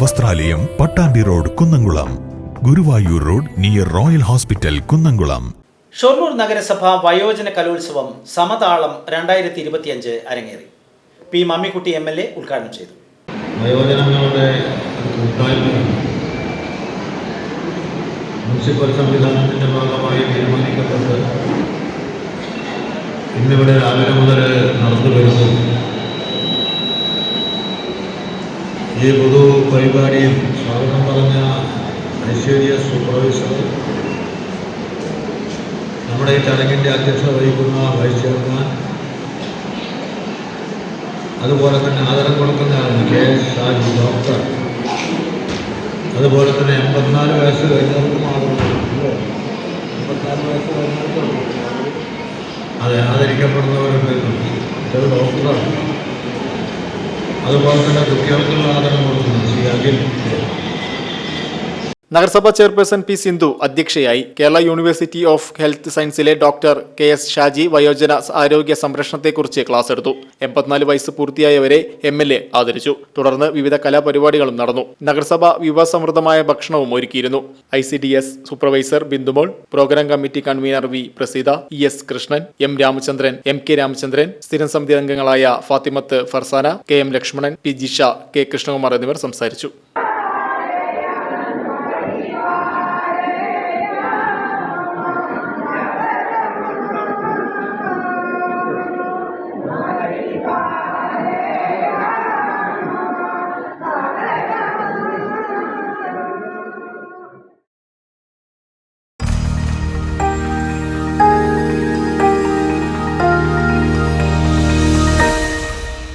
വസ്ത്രാലയം Pattambi road Kunnamkulam. Guruvayur road near Royal hospital Kunnamkulam. Shoranur നഗരസഭ വയോജന കലോത്സവം സമതാളം രണ്ടായിരത്തി ഇരുപത്തിയഞ്ച് അരങ്ങേറി. P Mammikutty M L A ഉദ്ഘാടനം ചെയ്തു. വയോജനങ്ങളുടെ മുനിസിപ്പൽ സംവിധാനത്തിന്റെ ഭാഗമായി തീരുമാനിക്കപ്പെട്ട് ഇന്നിവിടെ രാവിലെ മുതൽ നടന്നു വരുന്നു ഈ പൊതു പരിപാടിയിൽ സ്വാഗതം പറഞ്ഞ ഐശ്വര്യ സൂപ്പർവൈസർ നമ്മുടെ ഈ ചടങ്ങിന്റെ അധ്യക്ഷത വഹിക്കുന്ന വൈസ് ചെയർമാൻ. അതുപോലെ തന്നെ ആദരം കൊടുക്കുന്ന കെ എസ് ഷാജി ഡോക്ടർ. അതുപോലെ തന്നെ എൺപത്തിനാല് വയസ്സ് കഴിഞ്ഞവർക്കും ആദരം വയസ്സ് അതെ ആദരിക്കപ്പെടുന്നവരുണ്ട് ഇതൊരു ഡോക്ടറാണ്. അതുപോലെ തന്നെ കുട്ടികൾക്കുള്ള ആദരം നഗരസഭാ ചെയർപേഴ്സൺ പി സിന്ധു അധ്യക്ഷയായി കേരള യൂണിവേഴ്സിറ്റി ഓഫ് ഹെൽത്ത് സയൻസിലെ ഡോക്ടർ കെ എസ് ഷാജി വയോജന ആരോഗ്യ സംരക്ഷണത്തെക്കുറിച്ച് ക്ലാസ് എടുത്തു. എൺപത്തിനാല് വയസ്സ് പൂർത്തിയായവരെ എം എൽ എ ആദരിച്ചു. തുടർന്ന് വിവിധ കലാപരിപാടികളും നടന്നു. നഗരസഭ വിഭവസമൃദ്ധമായ ഭക്ഷണവും ഒരുക്കിയിരുന്നു. I C D S supervisor Bindumol programme committee convener V Praseetha E S Krishnan M Ramachandran M K Ramachandran സ്ഥിരം സമിതി അംഗങ്ങളായ Fathimath Farsana K M Lakshmanan P Jisha K Krishnakumar എന്നിവർ സംസാരിച്ചു.